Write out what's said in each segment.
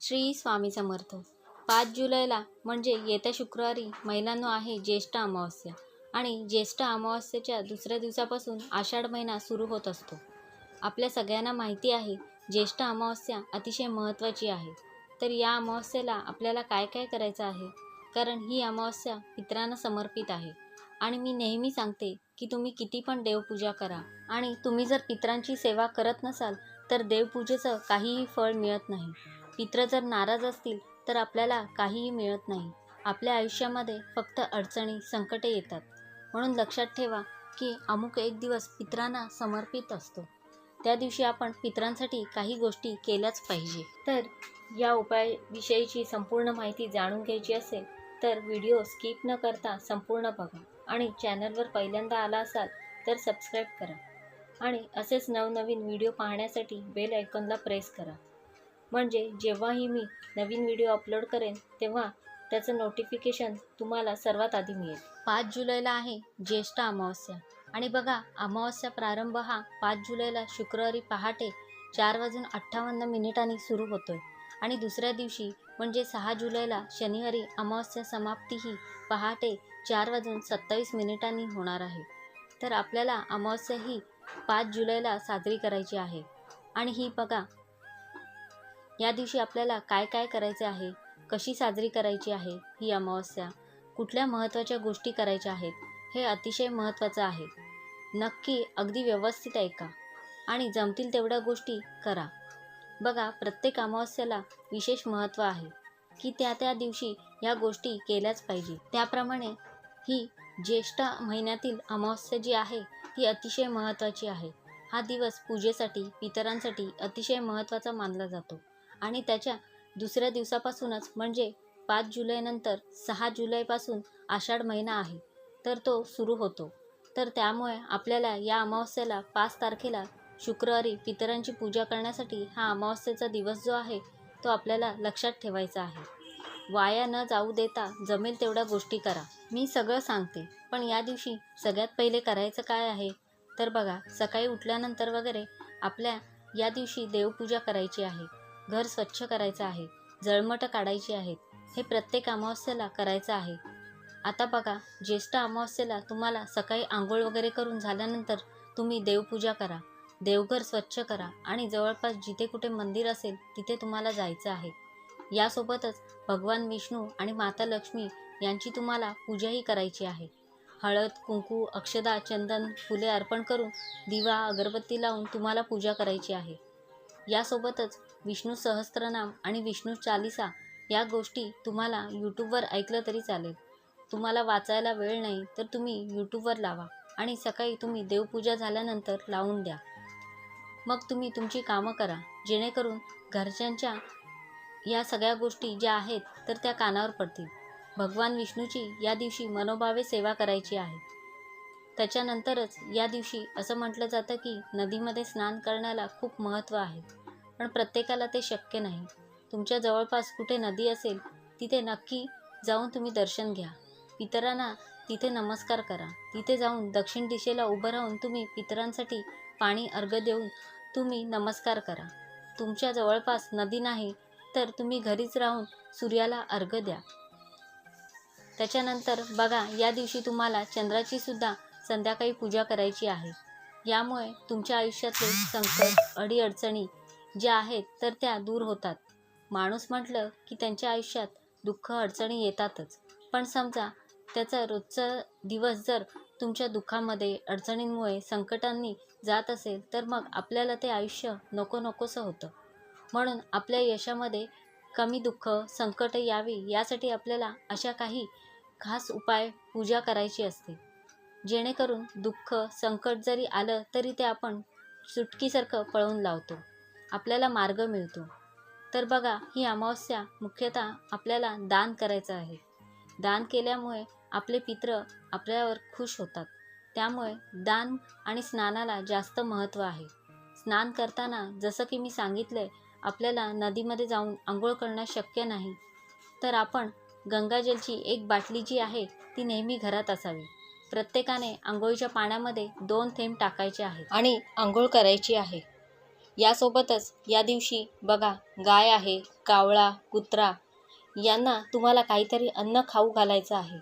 श्री स्वामी समर्थ पाच जुलैला म्हणजे येत्या शुक्रवारी महिलांनो आहे ज्येष्ठ अमावस्या आणि ज्येष्ठ अमावस्येच्या दुसऱ्या दिवसापासून आषाढ महिना सुरू होत असतो. आपल्या सगळ्यांना माहिती आहे ज्येष्ठ अमावस्या अतिशय महत्त्वाची आहे. तर या अमावस्येला आपल्याला काय काय करायचं आहे? कारण ही अमावस्या पितरांना समर्पित आहे. आणि मी नेहमी सांगते की तुम्ही किती पण देवपूजा करा आणि तुम्ही जर पित्रांची सेवा करत नसाल तर देवपूजेचं काहीही फळ मिळत नाही. मित्र जर नाराज असतील तर आपल्याला काहीही मिळत नाही. आपल्या आयुष्यामध्ये फक्त अडचणी संकटे येतात. म्हणून लक्षात ठेवा की अमुक एक दिवस पितरांना समर्पित असतो. त्या दिवशी आपण पित्रांसाठी काही गोष्टी केल्याच पाहिजे. तर या उपायाविषयीची संपूर्ण माहिती जाणून घ्यायची असेल तर व्हिडिओ स्किप न करता संपूर्ण बघा आणि चॅनलवर पहिल्यांदा आला असाल तर सबस्क्राईब करा. आणि असेच नवनवीन व्हिडिओ पाहण्यासाठी बेल आयकॉनला प्रेस करा. म्हणजे जेव्हाही मी नवीन व्हिडिओ अपलोड करेन तेव्हा त्याचं नोटिफिकेशन तुम्हाला सर्वात आधी मिळेल. पाच जुलैला आहे ज्येष्ठ अमावस्या. आणि बघा अमावस्या प्रारंभ हा पाच जुलैला शुक्रवारी पहाटे चार वाजून अठ्ठावन्न मिनिटांनी सुरू होतोय. आणि दुसऱ्या दिवशी म्हणजे सहा जुलैला शनिवारी अमावस्या समाप्ती ही पहाटे चार वाजून सत्तावीस मिनिटांनी होणार आहे. तर आपल्याला अमावस्या ही पाच जुलैला साजरी करायची आहे. आणि ही बघा या दिवशी आपल्याला काय काय करायचे आहे? कशी साजरी करायची आहे ही अमावस्या? कुठल्या महत्त्वाच्या गोष्टी करायच्या आहेत? हे अतिशय महत्त्वाचं आहे. नक्की अगदी व्यवस्थित ऐका आणि जमतील तेवढ्या गोष्टी करा. बघा प्रत्येक अमावस्याला विशेष महत्त्व आहे की त्या त्या दिवशी या गोष्टी केल्याच पाहिजे. त्याप्रमाणे ही ज्येष्ठ महिन्यातील अमावस्या जी आहे ती अतिशय महत्त्वाची आहे. हा दिवस पूजेसाठी पितरांसाठी अतिशय महत्त्वाचा मानला जातो. आणि त्याच्या दुसऱ्या दिवसापासूनच म्हणजे पाच जुलैनंतर सहा जुलैपासून आषाढ महिना आहे तर तो सुरू होतो. तर त्यामुळे आपल्याला या अमावस्येला पाच तारखेला शुक्रवारी पितरांची पूजा करण्यासाठी हा अमावस्येचा दिवस जो आहे तो आपल्याला लक्षात ठेवायचा आहे. वाया न जाऊ देता जमेल तेवढ्या गोष्टी करा. मी सगळं सांगते पण या दिवशी सगळ्यात पहिले करायचं काय आहे? तर बघा सकाळी उठल्यानंतर वगैरे आपल्या या दिवशी देवपूजा करायची आहे. घर स्वच्छ करायचं आहे. जळमटं काढायची आहेत. हे प्रत्येक अमावस्येला करायचं आहे. आता बघा ज्येष्ठ अमावस्येला तुम्हाला सकाळी आंघोळ वगैरे करून झाल्यानंतर तुम्ही देवपूजा करा. देवघर स्वच्छ करा आणि जवळपास जिथे कुठे मंदिर असेल तिथे तुम्हाला जायचं आहे. यासोबतच भगवान विष्णू आणि माता लक्ष्मी यांची तुम्हाला पूजाही करायची आहे. हळद कुंकू अक्षदा चंदन फुले अर्पण करून दिवा अगरबत्ती लावून तुम्हाला पूजा करायची आहे. यासोबतच विष्णू सहस्त्रनाम आणि विष्णू चालिसा या गोष्टी तुम्हाला यूट्यूबवर ऐकलं तरी चालेल. तुम्हाला वाचायला वेळ नाही तर तुम्ही यूट्यूबवर लावा आणि सकाळी तुम्ही देवपूजा झाल्यानंतर लावून द्या. मग तुम्ही तुमची कामं करा. जेणेकरून घरच्यांच्या या सगळ्या गोष्टी ज्या आहेत तर त्या कानावर पडतील. भगवान विष्णूची या दिवशी मनोभावे सेवा करायची आहे. त्याच्यानंतरच या दिवशी असं म्हटलं जातं की नदीमध्ये स्नान करण्याला खूप महत्त्व आहे. पण प्रत्येकाला ते शक्य नाही. तुमच्या जवळपास कुठे नदी असेल तिथे नक्की जाऊन तुम्ही दर्शन घ्या. पितरांना तिथे नमस्कार करा. तिथे जाऊन दक्षिण दिशेला उभं राहून तुम्ही पितरांसाठी पाणी अर्घ देऊन तुम्ही नमस्कार करा. तुमच्या जवळपास नदी नाही तर तुम्ही घरीच राहून सूर्याला अर्घ द्या. त्याच्यानंतर बघा या दिवशी तुम्हाला चंद्राची सुद्धा संध्याकाळी पूजा करायची आहे. यामुळे तुमच्या आयुष्यातले संकट अडीअडचणी ज्या आहेत तर त्या दूर होतात. माणूस म्हटलं की त्यांच्या आयुष्यात दुःख अडचणी येतातच. पण समजा त्याचा रोजचा दिवस जर तुमच्या दुःखामध्ये अडचणींमुळे संकटांनी जात असेल तर मग आपल्याला ते आयुष्य नको नकोसं होतं. म्हणून आपल्या यशामध्ये कमी दुःख संकट यावी यासाठी आपल्याला अशा काही खास उपाय पूजा करायची असते. जेणेकरून दुःख संकट जरी आलं तरी ते आपण सुटकीसारखं पळवून लावतो. आपल्याला मार्ग मिळतो. तर बघा ही अमावस्या मुख्यतः आपल्याला दान करायचं आहे. दान केल्यामुळे आपले पित्र आपल्यावर खुश होतात. त्यामुळे दान आणि स्नानाला जास्त महत्त्व आहे. स्नान करताना जसं की मी सांगितलं आहे आपल्याला नदीमध्ये जाऊन आंघोळ करणं शक्य नाही. तर आपण गंगाजलची एक बाटली जी आहे ती नेहमी घरात असावी. प्रत्येकाने आंघोळीच्या पाण्यामध्ये दोन थेंब टाकायचे आहेत. आणि आंघोळ करायची आहे. यासोबतच या दिवशी बघा गाय आहे कावळा कुत्रा यांना तुम्हाला काहीतरी अन्न खाऊ घालायचं आहे.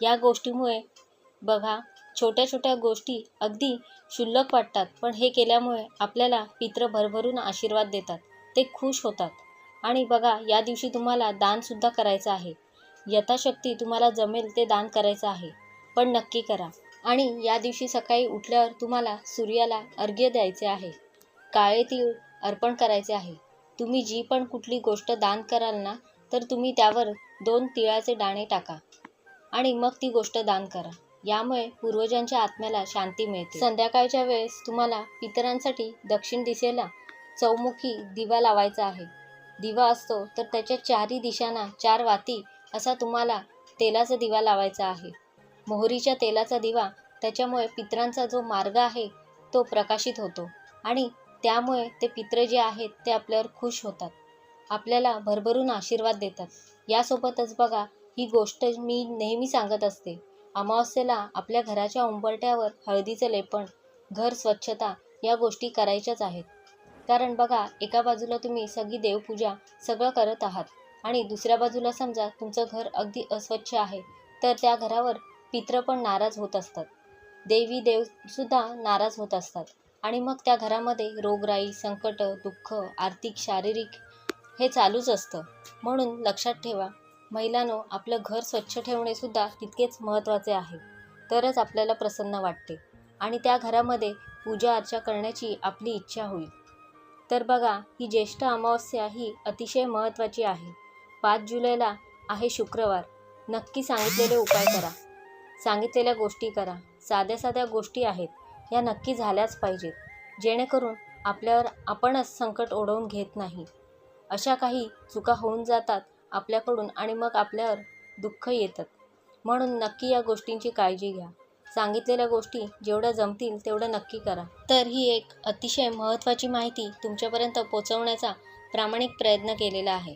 या गोष्टीमुळे बघा छोट्या छोट्या गोष्टी अगदी क्षुल्लक वाटतात पण हे केल्यामुळे आपल्याला पित्र भरभरून आशीर्वाद देतात ते खुश होतात. आणि बघा या दिवशी तुम्हाला दानसुद्धा करायचं आहे. यथाशक्ती तुम्हाला जमेल ते दान करायचं आहे. पण नक्की करा. आणि या दिवशी सकाळी उठल्यावर तुम्हाला सूर्याला अर्घ्य द्यायचे आहे. काळे तीळ अर्पण करायचे आहे. तुम्ही जी पण कुठली गोष्ट दान कराल ना तर तुम्ही त्यावर दोन तिळाचे दाणे टाका. आणि मग ती गोष्ट दान करा. यामुळे पूर्वजांच्या आत्म्याला शांती मिळते. संध्याकाळच्या वेळेस तुम्हाला पितरांसाठी दक्षिण दिशेला चौमुखी दिवा लावायचा आहे. दिवा असतो तर त्याच्या चारही दिशांना चार वाती असा तुम्हाला तेलाचा दिवा लावायचा आहे. मोहरीच्या तेलाचा दिवा त्याच्यामुळे पित्रांचा जो मार्ग आहे तो प्रकाशित होतो आणि त्यामुळे ते पित्र जे आहेत ते आपल्यावर खुश होतात. आपल्याला भरभरून आशीर्वाद देतात. यासोबतच बघा ही गोष्ट मी नेहमी सांगत असते. अमावस्येला आपल्या घराच्या उंबरट्यावर हळदीचं लेपण घर स्वच्छता या गोष्टी करायच्याच आहेत. कारण बघा एका बाजूला तुम्ही सगळी देवपूजा सगळं करत आहात आणि दुसऱ्या बाजूला समजा तुमचं घर अगदी अस्वच्छ आहे तर त्या घरावर पित्र पण नाराज होत असतात. देवी देवसुद्धा नाराज होत असतात. आणि मग त्या घरामध्ये रोगराई संकट दुःख आर्थिक शारीरिक हे चालूच असतं. म्हणून लक्षात ठेवा महिलांनो आपलं घर स्वच्छ ठेवणेसुद्धा तितकेच महत्त्वाचे आहे. तरच आपल्याला प्रसन्न वाटते. आणि त्या घरामध्ये पूजा अर्चा करण्याची आपली इच्छा होईल. तर बघा ही ज्येष्ठ अमावस्या ही अतिशय महत्त्वाची आहे. पाच जुलैला आहे शुक्रवार. नक्की सांगितलेले उपाय करा. सांगितलेल्या गोष्टी करा. साध्या साध्या गोष्टी आहेत. या नक्की झाल्याच पाहिजेत. जेणेकरून आपल्यावर आपणच संकट ओढवून घेत नाही. अशा काही चुका होऊन जातात आपल्याकडून आणि मग आपल्यावर दुःख येतात. म्हणून नक्की या गोष्टींची काळजी घ्या. सांगितलेल्या गोष्टी जेवढ्या जमतील तेवढं नक्की करा. तर ही एक अतिशय महत्त्वाची माहिती तुमच्यापर्यंत पोचवण्याचा प्रामाणिक प्रयत्न केलेला आहे.